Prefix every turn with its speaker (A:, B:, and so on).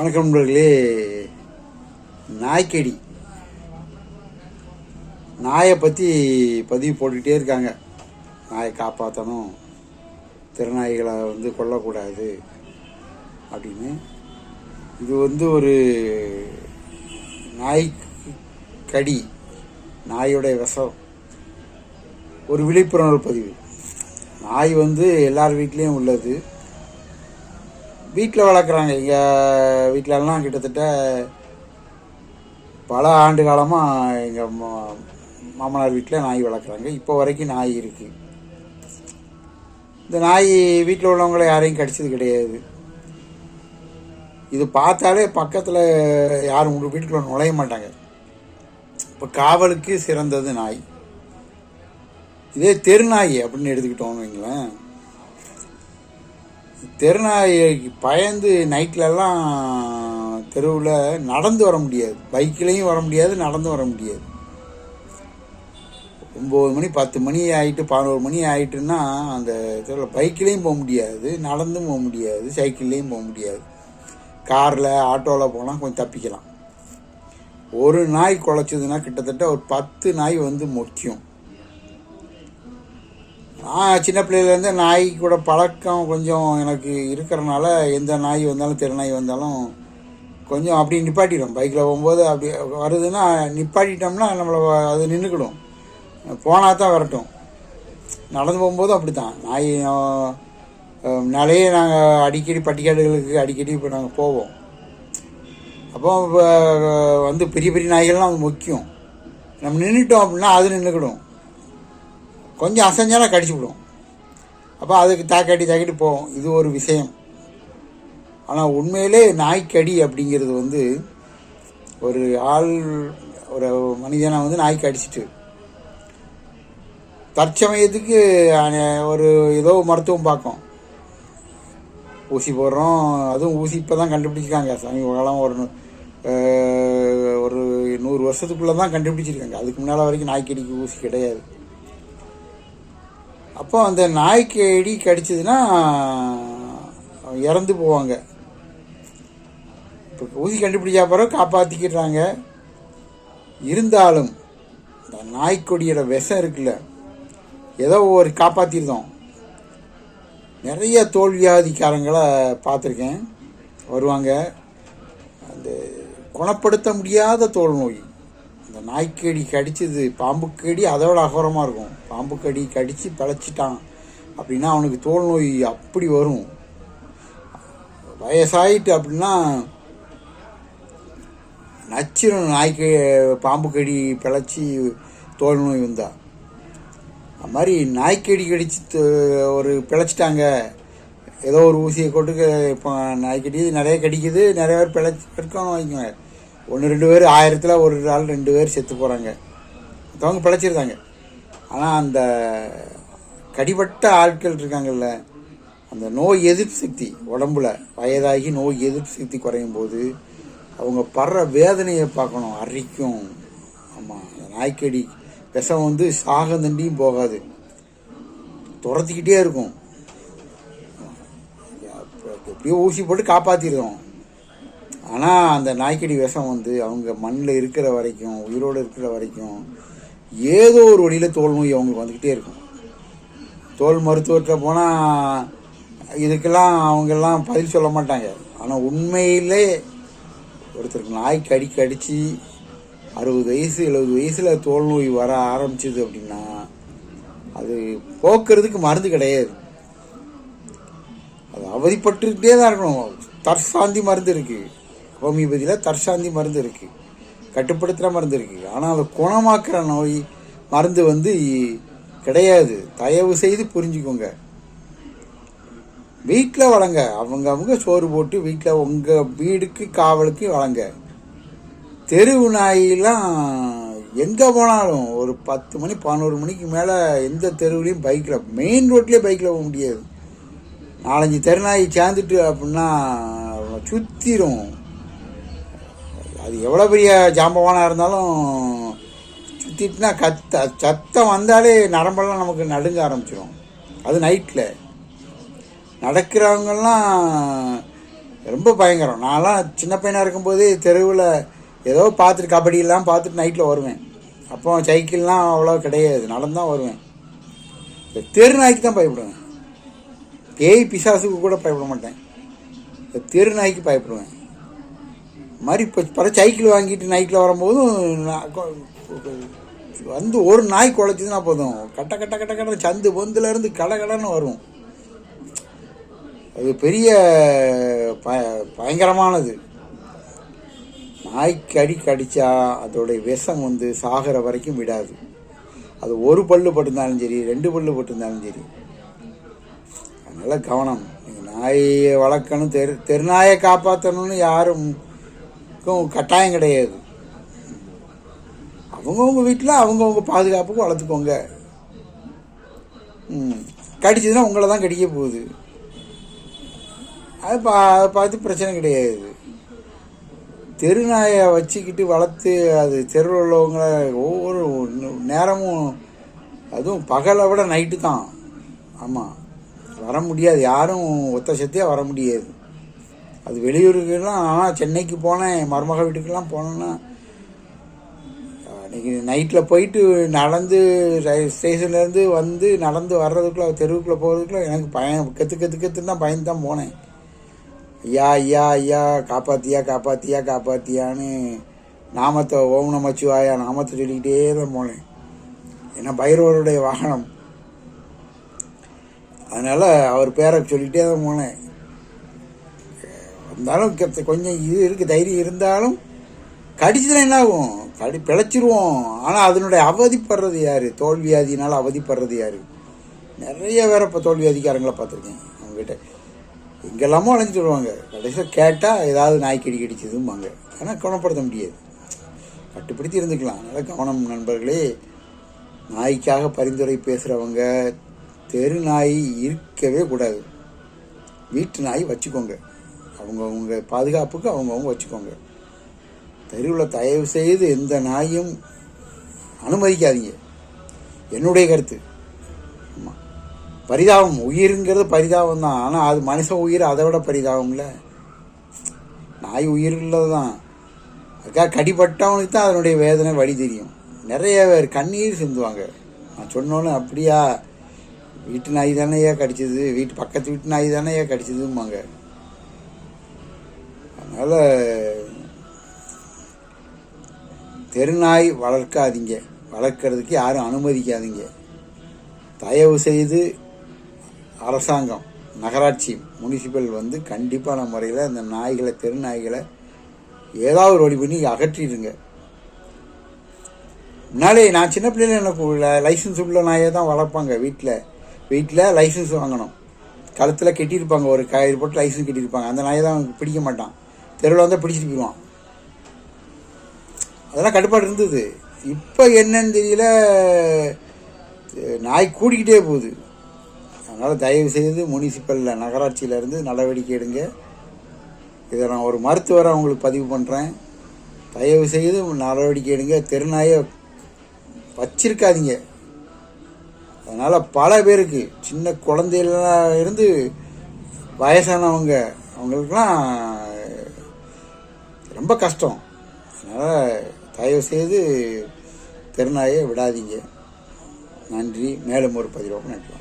A: வணக்கம் நண்பர்களே. நாய்க்கடி. நாயை பற்றி பதிவு போட்டுக்கிட்டே இருக்காங்க. நாயை காப்பாற்றணும் திருநாய்களை வந்து கொல்லக்கூடாது அப்படின்னு. இது வந்து ஒரு நாய் கடி நாயோடைய விஷம். ஒரு விழிப்புணர்வு பதிவு. நாய் வந்து எல்லார் வீட்லேயும் உள்ளது. வீட்டில் வளர்க்குறாங்க. எங்கள் வீட்டிலலாம் கிட்டத்தட்ட பல ஆண்டு காலமாக எங்கள் மாமனார் வீட்டில் நாய் வளர்க்குறாங்க. இப்போ வரைக்கும் நாய் இருக்குது இந்த நாய் வீட்டில் உள்ளவங்கள யாரையும் கடிச்சது கிடையாது. இது பார்த்தாலே பக்கத்தில் யாரும் உங்கள் வீட்டுக்குள்ள நுழைய மாட்டாங்க. இப்போ காவலுக்கு சிறந்தது நாய். இதே தெருநாய் அப்படின்னு எடுத்துக்கிட்டோம்னு வைங்களேன். தெருநாய்க்கு பயந்து நைட்லலாம் தெருவில் நடந்து வர முடியாது. பைக்லேயும் வர முடியாது நடந்து வர முடியாது. ஒம்பது மணி பத்து மணி ஆகிட்டு பதினோரு மணி ஆகிட்டுன்னா அந்த தெருவில் பைக்லேயும் போக முடியாது நடந்தும் போக முடியாது சைக்கிள்லேயும் போக முடியாது. காரில் ஆட்டோவில் போனால் கொஞ்சம் தப்பிக்கலாம். ஒரு நாய் குலைச்சதுன்னா கிட்டத்தட்ட ஒரு பத்து நாய் வந்து முக்கியம். நான் சின்ன பிள்ளையிலேருந்து நாய் கூட பழக்கம் கொஞ்சம் எனக்கு இருக்கிறனால எந்த நாய் வந்தாலும் தெரு நாய் வந்தாலும் கொஞ்சம் அப்படி நிப்பாட்டிடும். பைக்கில் போகும்போது அப்படி வருதுன்னா நிப்பாட்டிட்டோம்னா நம்மளை அது நின்றுக்கிடும். போனால் தான் வரட்டும். நடந்து போகும்போது அப்படி தான் நாய் அஹ், நாளையே நாங்கள் அடிக்கடி பட்டிக்காடுகளுக்கு அடிக்கடி இப்போ நாங்கள் போவோம். அப்போ வந்து பெரிய பெரிய நாய்கள்லாம் வந்து முக்கியம். நம்ம நின்றுட்டோம் அப்படின்னா அது நின்றுக்கிடும். கொஞ்சம் அசைஞ்சாலும் கடிச்சு விடும் அப்போ அதுக்கு தாக்காட்டி தாக்கிட்டு போவோம். இது ஒரு விஷயம். ஆனால் உண்மையிலே நாய்க்கடி அப்படிங்கிறது வந்து ஒரு ஆள் ஒரு மனிதனை வந்து நாய்க்கு அடிச்சிட்டு தற்சமயத்துக்கு ஒரு ஏதோ மருத்துவம் பார்க்கும். ஊசி போடுறோம். அதுவும் ஊசி இப்போ தான் கண்டுபிடிச்சிருக்காங்க. சமீப காலம் ஒரு ஒரு நூறு வருஷத்துக்குள்ளே தான் கண்டுபிடிச்சிருக்காங்க. அதுக்கு முன்னால் வரைக்கும் நாய்க்கடிக்கு ஊசி கிடையாது. அப்போ அந்த நாய்க்கடி கடிச்சதுன்னா இறந்து போவாங்க. இப்போ ஊசி கண்டுபிடிச்சா பிறகு காப்பாற்றிக்கிறாங்க இருந்தாலும் இந்த நாய்க்கொடியோட விஷம் இருக்குல்ல ஏதோ ஒரு காப்பாற்றிருந்தோம் நிறைய தோல்வியாதிக்காரங்களை பார்த்துருக்கேன். வருவாங்க. அந்த குணப்படுத்த முடியாத தோல் நோய் நாய்க்கடி கடிச்சது பாம்பு கடி அதோட அகோரமாக இருக்கும். பாம்பு கடி கடித்து பிழைச்சிட்டான் அப்படின்னா அவனுக்கு தோல் நோய் அப்படி வரும். வயசாயிட்டு அப்படின்னா நச்சிரும் நாய்க்கு பாம்பு கடி பிழைச்சி தோல் நோய் வந்தா. அது மாதிரி நாய்க்கடி கடிச்சு ஒரு பிழைச்சிட்டாங்க. ஏதோ ஒரு ஊசியை கொண்டு இப்போ நாய்க்கடி நிறைய கடிக்குது நிறைய பேர் பிழைச்சி இருக்கணும் வைங்க. ஒன்று ரெண்டு பேர் ஆயிரத்தில் ஒரு ஆள் ரெண்டு பேர் செத்து போகிறாங்க மற்றவங்க பிழைச்சிருக்காங்க. ஆனால் அந்த கடிபட்ட ஆட்கள் இருக்காங்கல்ல அந்த நோய் எதிர்ப்பு சக்தி உடம்புல வயதாகி நோய் எதிர்ப்பு சக்தி குறையும் போது அவங்க படுற வேதனையை பார்க்கணும் அரிக்கும். ஆமாம் நாய்க்கடி விஷம் வந்து சாகந்தண்டியும் போகாது. துரத்திக்கிட்டே இருக்கும். எப்படியோ ஊசி போட்டு காப்பாற்றிடுவோம் ஆனால் அந்த நாய்க்கடி விஷம் வந்து அவங்க மண்ணில் இருக்கிற வரைக்கும் உயிரோடு இருக்கிற வரைக்கும் ஏதோ ஒரு வழியில் தோல் நோய் அவங்களுக்கு வந்துக்கிட்டே இருக்கும். தோல் மருத்துவர்கிட்ட போனால் இதுக்கெல்லாம் அவங்கெல்லாம் பதில் சொல்ல மாட்டாங்க. ஆனால் உண்மையிலே ஒருத்தருக்கு நாய் கடி கடிச்சு அறுபது வயசு எழுபது வயசில் தோல் நோய் வர ஆரம்பிச்சது அப்படின்னா அது போக்குறதுக்கு மருந்து கிடையாது. அது அவதிப்பட்டுக்கிட்டே தான் இருக்கணும். தற்சாந்தி மருந்து இருக்குது ஹோமியோபதியில் தற்சாந்தி மருந்து இருக்குது கட்டுப்படுத்துகிற மருந்து இருக்குது ஆனால் அதை குணமாக்குற நோய் மருந்து வந்து கிடையாது. தயவு செய்து புரிஞ்சுக்கோங்க. வீட்டில் வளங்க. அவங்க அவங்க சோறு போட்டு வீட்டில் உங்கள் வீடுக்கு காவலுக்கு வளங்க. தெருவு நாயெல்லாம் எங்கே போனாலும் ஒரு பத்து மணி பதினோரு மணிக்கு மேலே எந்த தெருவுலையும் பைக்கில் மெயின் ரோட்லேயே பைக்கில் போக முடியாது. நாலஞ்சு தெருநாய் சேர்ந்துட்டு அப்படின்னா சுற்றிடும் அது எவ்வளோ பெரிய ஜாம்பவானாக இருந்தாலும் சுற்றிட்டுனா கத்த சத்தம் வந்தாலே நரம்பெல்லாம் நமக்கு நடுங்க ஆரம்பிச்சிடும் அது நைட்டில் நடக்கிறவங்கெல்லாம் ரொம்ப பயங்கரம். நான்லாம் சின்ன பையனாக இருக்கும்போதே தெருவில் ஏதோ பார்த்துட்டு கபடியெல்லாம் பார்த்துட்டு நைட்டில் வருவேன். அப்போ சைக்கிள்லாம் அவ்வளோ கிடையாது. நடந்தான் வருவேன். இந்த தெரு நாய்க்கு தான் பயப்படுவேன். பேய் பிசாசுக்கு கூட பயப்பட மாட்டேன். இந்த தெரு நாய்க்கு பயப்படுவேன். மாதிரி இப்போ பல சைக்கிள் வாங்கிட்டு நைட்டில் வரும்போதும் கொ- வந்து ஒரு நாய் குலைச்சிதுன்னா போதும். கட்ட கட்ட கட்ட கட்ட சந்து பொந்துலேருந்து கடை கடன்னு வரும். அது பெரிய ப பயங்கரமானது. நாய் அடி கடித்தா அதோடைய விஷம் வந்து சாகிற வரைக்கும் விடாது. அது ஒரு பல்லு பட்டிருந்தாலும் சரி ரெண்டு பல்லு பட்டிருந்தாலும் சரி. அதனால் கவனம். நீங்கள் நாயை வளர்க்கணும் தெரு தெருநாயை காப்பாற்றணும்னு யாரும் கட்டாயம் கிடையாது. அவங்கவுங்க வீட்டில் அவங்கவுங்க பாதுகாப்புக்கு வளர்த்துக்கோங்க. கடிச்சதுன்னா உங்களை தான் கடிக்க போகுது. அது பா அதை பார்த்து பிரச்சனை கிடையாது. தெருநாயை வச்சுக்கிட்டு வளர்த்து அது தெருவில் உள்ளவங்கள ஒவ்வொரு நேரமும் அதுவும் பகலை விட நைட்டு தான். ஆமாம் வர முடியாது. யாரும் ஒத்த சத்தியாக வர முடியாது. அது வெளியூருக்கெல்லாம் ஆனால் சென்னைக்கு போனேன் மருமக வீட்டுக்கெல்லாம் போனேன்னா அன்றைக்கி நைட்டில் போயிட்டு நடந்து ஸ்டேஷன்லேருந்து வந்து நடந்து வர்றதுக்குள்ள தெருவுக்குள்ளே போகிறதுக்குள்ள எனக்கு பயம் கற்று கற்று கற்றுன்னு தான் பயந்து தான் போனேன். ஐயா ஐயா ஐயா காப்பாத்தியா காப்பாத்தியா காப்பாத்தியான்னு நாமத்தை ஓம் நமச்சிவாயா நாமத்தை சொல்லிக்கிட்டே தான் போனேன். ஏன்னா பைரவருடைய வாகனம். அதனால் அவர் பேரை சொல்லிக்கிட்டே தான் போனேன். இருந்தாலும் கெத்த- கொஞ்சம் இது இருக்குது தைரியம் இருந்தாலும் கடிச்சதுனா என்ன ஆகும் கடி பிழைச்சிருவோம். ஆனால் அதனுடைய அவதிப்படுறது யார்? தோல்வியாதினால அவதிப்படுறது யார்? நிறைய பேரை இப்போ தோல்வியாதிக்காரங்களை பார்த்துருக்கேன் அவங்ககிட்ட. எங்கெல்லாமோ அழைஞ்சிட்டு வருவாங்க கடைசியில் கேட்டால் ஏதாவது நாய் கடி கடிச்சதும்பாங்க. ஆனால் குணப்படுத்த முடியாது. கட்டுப்படுத்தி இருந்துக்கலாம். அதனால் கவனம் நண்பர்களே நாய்க்காக பரிந்துரை பேசுகிறவங்க தெரு நாய் இருக்கவே கூடாது. வீட்டு நாய் வச்சுக்கோங்க. அவங்கவுங்க பாதுகாப்புக்கு அவங்கவுங்க வச்சுக்கோங்க. தெருவில் தயவு செய்து எந்த நாயும் அனுமதிக்காதீங்க. என்னுடைய கருத்து. ஆமாம் பரிதாபம் உயிருங்கிறது பரிதாபம் தான் ஆனால் அது மனுஷ உயிர் அதை விட பரிதாபம்ல. நாய் உயிர் உள்ளது தான் அதுக்காக கடிப்பட்டவனுக்கு தான் அதனுடைய வேதனை வழி தெரியும். நிறைய பேர் கண்ணீர் சிந்துவாங்க. நான் சொன்னோன்னு அப்படியா? வீட்டு நாய் தானேயா கடிச்சது? வீட்டு பக்கத்து வீட்டு நாய் தானேயா கடிச்சதும்பாங்க. அதனால் தெருநாய் வளர்க்காதீங்க. வளர்க்கறதுக்கு யாரும் அனுமதிக்காதீங்க. தயவு செய்து அரசாங்கம் நகராட்சி முனிசிபல் வந்து கண்டிப்பான முறையில் இந்த நாய்களை தெரு நாய்களை ஏதாவது ஒரு வழி பண்ணி அகற்றிடுங்க. முன்னாலே நான் சின்ன பிள்ளையில எனக்கு லைசன்ஸ் உள்ள நாயை தான் வளர்ப்பாங்க வீட்டில் வீட்டில் லைசன்ஸ் வாங்கணும். கழுத்தில் கட்டியிருப்பாங்க ஒரு கயிறு போட்டு லைசன்ஸ் கட்டியிருப்பாங்க. அந்த நாயை தான் பிடிக்க மாட்டான். தெருவில் வந்தால் பிடிச்சிட்டு போயிடுவான் அதெல்லாம் கட்டுப்பாடு இருந்தது. இப்போ என்னன்னு தெரியல. நாய் கூடிக்கிட்டே போகுது. அதனால் தயவு செய்து முனிசிபலில் நகராட்சியிலேருந்து நடவடிக்கை எடுங்க. இதை நான் ஒரு மருத்துவரை உங்களுக்கு பதிவு பண்ணுறேன் தயவு செய்து நடவடிக்கை எடுங்க. தெருநாயை வச்சிருக்காதீங்க. அதனால் பல பேருக்கு சின்ன குழந்தைலாம் இருந்து வயசானவங்க அவங்களுக்கெல்லாம் ரொம்ப கஷ்டம். அதனால் தயவு செய்து தெருநாயை விடாதீங்க. நன்றி. மேலும் ஒரு பதிவாக நன்றி